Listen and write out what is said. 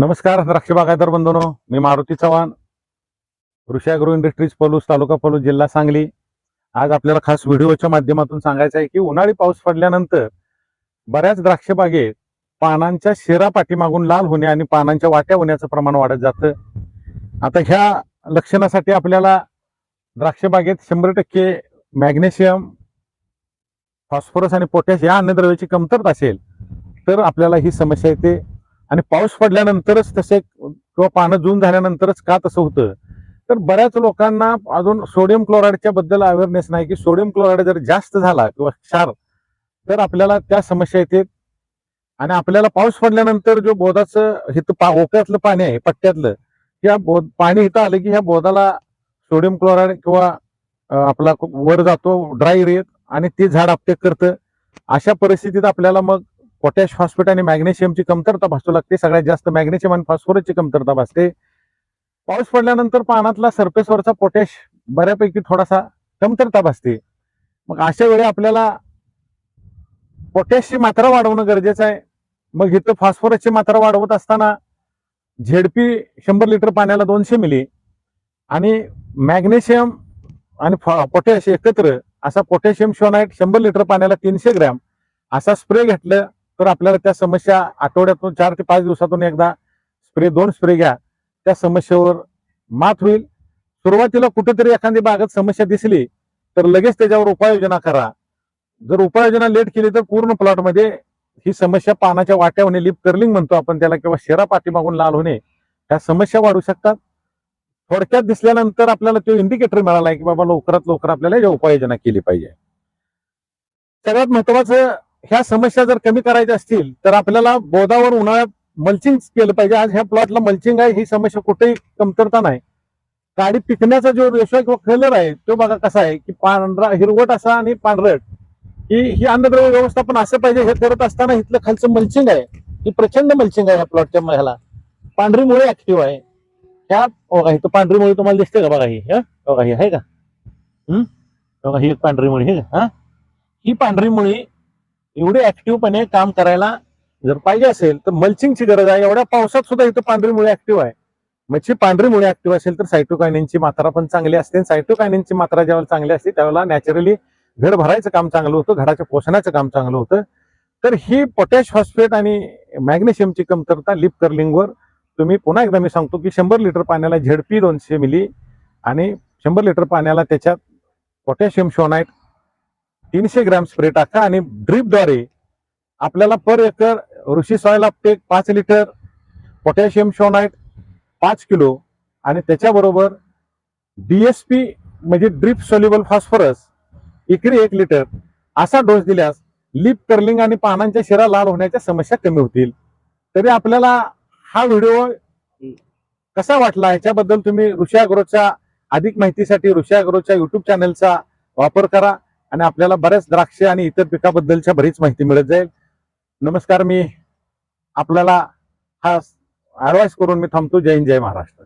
नमस्कार द्राक्ष बागायदार बंधूनो. मी मारुती चव्हाण कृषी इंडस्ट्रीज पलूस तालुका पलूस जिल्हा सांगली. आज आपल्याला खास व्हिडिओच्या माध्यमातून सांगायचं आहे की उन्हाळी पाऊस पडल्यानंतर बऱ्याच द्राक्ष बागेत पानांच्या शिरा पाठीमागून लाल होणे आणि पानांच्या वाट्या होण्याचं प्रमाण वाढत जातं. आता ह्या लक्षणासाठी आपल्याला द्राक्ष बागेत शंभर टक्के मॅग्नेशियम फॉस्फरस आणि पोटॅश या अन्नद्रव्याची कमतरता असेल तर आपल्याला ही समस्या येते. आणि पाऊस पडल्यानंतरच तसे किंवा पानं जून झाल्यानंतरच का तसं होतं? तर बऱ्याच लोकांना अजून सोडियम क्लोराईडच्या बद्दल अवेअरनेस नाही की सोडियम क्लोराईड जर जास्त झाला किंवा क्षार तर आपल्याला त्या समस्या येतात आणि आपल्याला पाऊस पडल्यानंतर जो बोधाचं हिथं पा ओक्यातलं पाणी आहे पट्ट्यातलं या बोध पाणी इथं आलं की ह्या बोधाला सोडियम क्लोराईड किंवा आपला वर जातो ड्राय रेत आणि ते झाड आपटेक करतं. अशा परिस्थितीत आपल्याला मग पोटॅश फॉस्फेट आणि मॅग्नेशियमची कमतरता भासू लागते. सगळ्यात जास्त मॅग्नेशियम आणि फॉस्फोरसची कमतरता भासते. पाऊस पडल्यानंतर पानातला सरफेसवरचा पोटॅश बऱ्यापैकी थोडासा कमतरता भासते. मग अशा वेळी आपल्याला पोटॅशची मात्रा वाढवणं गरजेचं आहे. मग इथं फॉस्फरसची मात्रा वाढवत असताना झेडपी शंभर लिटर पाण्याला दोनशे मिली आणि मॅग्नेशियम आणि पोटॅश एकत्र असा पोटॅशियम शोनाईट शंभर लिटर पाण्याला तीनशे ग्रॅम असा स्प्रे घेतलं तर आपल्याला त्या समस्या आठवड्यातून चार ते पाच दिवसातून एकदा स्प्रे दोन स्प्रे घ्या. त्या समस्येवर मात होईल. सुरुवातीला कुठेतरी एखादी बागत समस्या दिसली तर लगेच त्याच्यावर उपाययोजना करा. जर उपाययोजना लेट केली तर पूर्ण प्लॉटमध्ये ही समस्या पानाच्या वाट्या होणे लिप कर्लिंग म्हणतो आपण त्याला किंवा शेरा पाठीमागून लाल होणे ह्या समस्या वाढू शकतात. थोडक्यात दिसल्यानंतर आपल्याला तो इंडिकेटर मिळाला आहे की बाबा लवकरात लवकर आपल्याला या उपाययोजना केली पाहिजे. सगळ्यात महत्वाचं ह्या समस्या जर कमी करायच्या असतील तर आपल्याला बोधावर उन्हाळ्यात मल्चिंग केलं पाहिजे. आज ह्या प्लॉटला मल्चिंग आहे ही समस्या कुठेही कमतरता नाही. गाडी पिकण्याचा जो रेशो किंवा कलर आहे तो बघा कसा आहे की पांढरा हिरवट असा आणि पांढरट की ही अन्नद्रव्य व्यवस्थापन असं पाहिजे हे करत असताना इथलं खालचं मल्चिंग आहे ही प्रचंड मल्चिंग आहे ह्या प्लॉटच्या ह्याला. पांढरी मुळे ऍक्टिव्ह आहे. ह्या बघा इथं पांढरी मुळे तुम्हाला दिसते का? बघा ही बघा ही आहे का? हम्म बघा ही पांढरी मुळी हे का? हा? ही पांढरी मुळी एवढे ऍक्टिव्हपणे काम करायला जर पाहिजे असेल तर मल्चिंगची गरज आहे. एवढ्या पावसात सुद्धा इथं पांढरी मुळे ऍक्टिव्ह आहे. मच्छी पांढरी मुळे ऍक्टिव्ह असेल तर सायटोकायनिनची मात्रा पण चांगली असते. सायटोकायनिनची मात्रा ज्यावेळेला चांगली असते त्यावेळेला नॅचरली घड भरायचं काम चांगलं होतं घडाच्या पोषणाचं काम चांगलं होतं. तर ही पोटॅश फॉस्फेट आणि मॅग्नेशियमची कमतरता लिप कर्लिंगवर तुम्ही पुन्हा एकदा मी सांगतो की शंभर लिटर पाण्याला झेडपी दोनशे मिली आणि शंभर लिटर पाण्याला त्याच्यात पोटॅशियम शोनाईट तीनशे ग्रॅम स्प्रे टाका आणि ड्रीपद्वारे आपल्याला per acre Rishi soil uptake पाच लिटर पोटॅशियम शोनाईट पाच किलो आणि त्याच्याबरोबर डीएसपी म्हणजे ड्रीप सोल्युबल फॉस्फरस एकरी एक लिटर असा डोस दिल्यास लिप कर्लिंग आणि पानांच्या शिरा लाल होण्याच्या समस्या कमी होतील. तरी आपल्याला हा व्हिडिओ कसा वाटला याच्याबद्दल तुम्ही ऋषी अग्रोच्या अधिक माहितीसाठी ऋषी अग्रोच्या युट्यूब चॅनलचा वापर करा. आणि आपल्याला बऱ्याच द्राक्ष आणि इतर पिकाबद्दलच्या बरीच माहिती मिळत जाईल. नमस्कार मी आपल्याला हा ॲडवाईस करून मी थांबतो. जय हिंद जय महाराष्ट्र.